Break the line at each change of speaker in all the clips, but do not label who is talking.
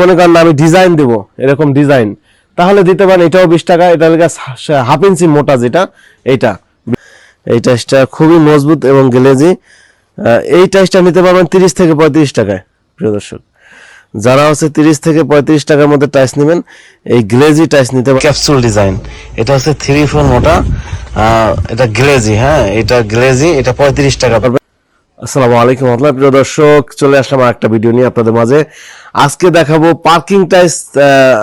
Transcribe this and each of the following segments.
মনে করেন আমি ডিজাইন দেব, এরকম ডিজাইন তাহলে দিতে পারেন, এটাও বিশ টাকা, এটা হাফ ইঞ্চি মোটা যেটা, এইটা। এই টাইসটা খুবই মজবুত এবং গ্লেজি। এই টাইসটা নিতে পারবেন তিরিশ থেকে পঁয়ত্রিশ টাকায়, প্রিয় দর্শক। যারা হচ্ছে তিরিশ থেকে পঁয়ত্রিশ টাকার মধ্যে টাইস নেবেন, এই গ্লেজি টাইস নিতে ক্যাপসুল ডিজাইন, এটা হচ্ছে থ্রি ফোর মোটা এটা গ্লেজি হ্যাঁ এটা গ্লেজি, এটা পঁয়ত্রিশ টাকা। আসসালামু আলাইকুম আপনার প্রিয় দর্শক, চলে আসলাম একটা ভিডিও নিয়ে আপনাদের মাঝে। আজকে দেখাবো পার্কিং টাইস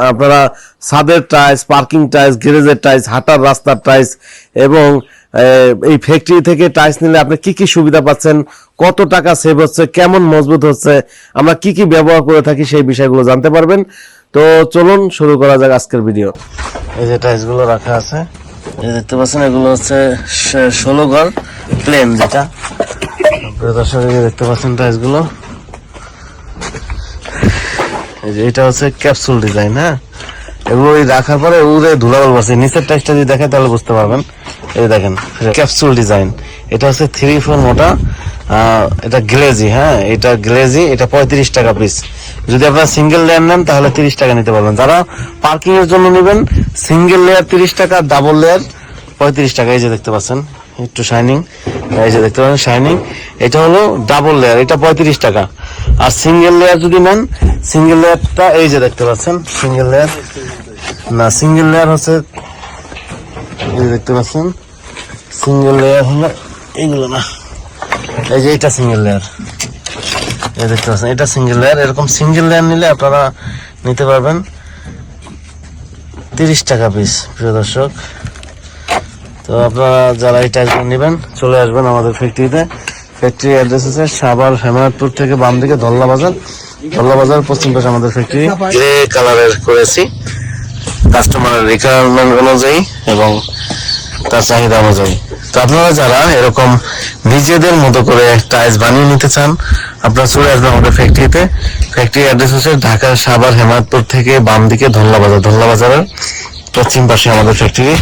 আপনারা ছাদের টাইস পার্কিং টাইস গ্যারেজের টাইস হাঁটার রাস্তার টাইস এবং এই ফ্যাক্টরি থেকে টাইস নিলে আপনি কি কি সুবিধা পাচ্ছেন, কত টাকা সেভ হচ্ছে, কেমন মজবুত হচ্ছে, আমরা কি কি ব্যবহার করে থাকি সেই বিষয়গুলো জানতে পারবেন। তো চলুন শুরু করা যাক আজকের ভিডিও। এই যে টাইসগুলো রাখা আছে দেখতে পাচ্ছেন, এগুলো হচ্ছে ষোলো ঘর প্লেন যেটা। দর্শক দেখতে পাচ্ছেন যে এটা হচ্ছে ক্যাপসুল ডিজাইন হ্যাঁ? এগুলো রাখার পরে উড়ে ধুলাবাল বসে নিচের টাইসটা যদি দেখেন, তাহলে বুঝতে পারবেন। এই দেখেন ক্যাপসুল ডিজাইন এটা হচ্ছে থ্রি ফোর মোটা এটা গ্লেজি হ্যাঁ? এটা গ্লেজি এটা পঁয়ত্রিশ টাকা পিস যদি আপনারা সিঙ্গেল লেয়ার নেন, তাহলে তিরিশ টাকা নিতে পারবেন। যারা পার্কিং এর জন্য নেবেন সিঙ্গেল লেয়ার তিরিশ টাকা ডাবল লেয়ার পঁয়ত্রিশ টাকা। এই যে দেখতে পাচ্ছেন একটু শাইনিং এই যে দেখতে পাচ্ছেন শাইনিং এটা হলো ডাবল লেয়ার এটা পঁয়ত্রিশ টাকা। আর সিঙ্গেল লেয়ার যদি নেন সিঙ্গেল লেয়ারটা এই যে দেখতে পাচ্ছেন সিঙ্গেল লেয়ার না সিঙ্গেল লেয়ার হচ্ছে দেখতে পাচ্ছেন সিঙ্গেল লেয়ার হলো এইগুলো না। এই যে এটা সিঙ্গেল লেয়ার এই দেখতে পাচ্ছেন, এটা সিঙ্গেল লেয়ার এরকম সিঙ্গেল লেয়ার নিলে আপনারা নিতে পারবেন। তিরিশ টাকা পিস প্রিয় দর্শক। তো আপনারা যারা এই টাইলগুলো নেবেন, চলে আসবেন আমাদের ফ্যাক্টরিতে ফ্যাক্টরি অ্যাড্রেস আছে সাবার হেমায়তপুর থেকে বাম দিকে ধল্লা বাজার। ধল্লা বাজার পশ্চিম পাশে আমাদের ফ্যাক্টরি গ্রে কালারের করেছি। কাস্টমারের রিকোয়ারমেন্ট অনুযায়ী এবং তার চাহিদা অনুযায়ী। তো আপনারা যারা এরকম নিজেদের মতো করে টাইলস বানিয়ে নিতে চান, আপনারা চলে আসবেন আমাদের ফ্যাক্টরিতে ফ্যাক্টরি অ্যাড্রেস হচ্ছে ঢাকার সাভার হেমায়তপুর থেকে বাম দিকে ধল্লা বাজার, ধল্লা বাজারের। পশ্চিম পাশে আমাদের ফ্যাক্টরি।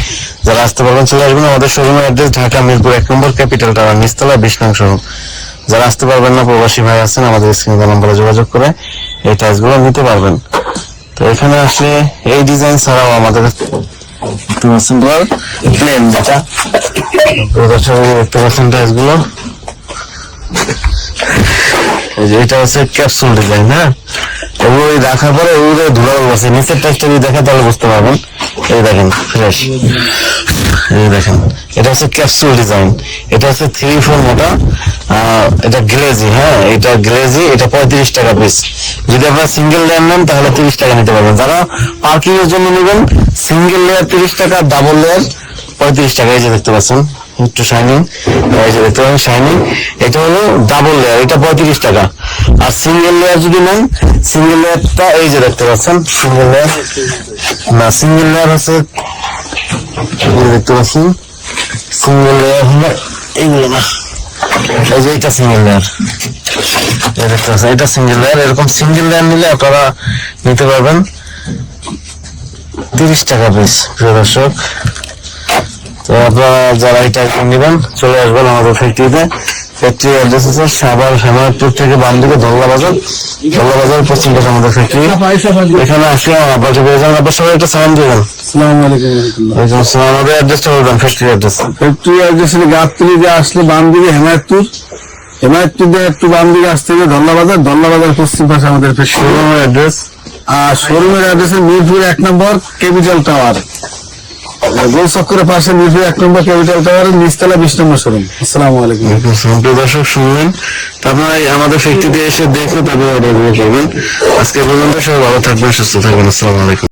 যারা আসতে পারবেন চলে আসবেন আমাদের শোরুমের অ্যাড্রেস ঢাকা, মিরপুর এক নম্বর ক্যাপিটাল টাওয়ার নিচতলা বিশ শোরুম যারা আসতে পারবেন না, প্রবাসী ভাই আছেন, আমাদের স্ক্রিনে নম্বরে যোগাযোগ করে এই টাইলসগুলো নিতে পারবেন। তো এখানে আসলে এই ডিজাইন ছাড়াও আমাদের যে এটা হচ্ছে ক্যাপসুল ডিজাইন হ্যাঁ? ওই রাখার পরে ওগুলো ধুলাবাল বসে নিচের টাইসটা যদি দেখেন তাহলে বুঝতে পারবেন। এই দেখেন ফ্রেশ এই দেখেন, এটা হচ্ছে ক্যাপসুল ডিজাইন এটা হচ্ছে থ্রি ফোর মোটা এটা গ্লেজি হ্যাঁ এটা গ্লেজি এটা পঁয়ত্রিশ টাকা পিস যদি আপনারা সিঙ্গেল লেয়ার নেন, তাহলে তিরিশ টাকা নিতে পারবেন। যারা পার্কিং এর জন্য নেবেন সিঙ্গেল লেয়ার তিরিশ টাকা ডাবল লেয়ার পঁয়ত্রিশ টাকা, এই যে দেখতে পাচ্ছেন। একটু শাইনিং দেখতে পাচ্ছেন শাইনিং এটা হলো ডাবল লেয়ার এটা পঁয়ত্রিশ টাকা। আর সিঙ্গেল লেয়ার যদি নেন সিঙ্গেল লেয়ারটা এই যে দেখতে পাচ্ছেন সিঙ্গেল লেয়ার না সিঙ্গেল লেয়ার হচ্ছে দেখতে পাচ্ছেন সিঙ্গেল লেয়ার হলো এইগুলো না। এই যে এটা সিঙ্গেল লেয়ার দেখতে পাচ্ছেন, এটা সিঙ্গেল লেয়ার এরকম সিঙ্গেল লেয়ার নিলে আপনারা নিতে পারবেন। তিরিশ টাকা পিস প্রিয় দর্শক। তো আপনারা যারা এটা নেবেন চলে আসবেন আমাদের ফ্যাক্টরিতে ফ্যাক্টরি অ্যাড্রেস আছে সাভার হেমায়তপুর থেকে বাম দিকে ধল্লা বাজার। ধল্লা বাজার পশ্চিম পাশে আমাদের ফ্যাক্টরি এখানে আসলে আপনাকে পেয়ে যাবেন। আপনার সবাই একটা সালাম ওয়ালাইকুম আসসালাম আমাদের অ্যাড্রেসটা বলবেন ফ্যাক্টরি অ্যাড্রেস
ফ্যাক্টরি অ্যাড্রেসের গাবতলি দিয়ে আসলে বাম দিকে হেমায়তপুর। হেমায়তপুর দিয়ে একটু বাম দিকে আসতে হবে ধল্লাবাজার ধল্লাবাজার পশ্চিম পাশে আমাদের ফ্যাক্টরি
অ্যাড্রেস
আর শোরুমের অ্যাড্রেসের মিরপুর এক নম্বর ক্যাপিটাল টাওয়ার গোল চক্করের পাশে এক নম্বর
শুনলেন? আমাদের এসে দেখে তবে অর্ডার করবেন। আজকে পর্যন্ত সবাই ভালো থাকবেন, সুস্থ থাকবেন। আসসালামু আলাইকুম।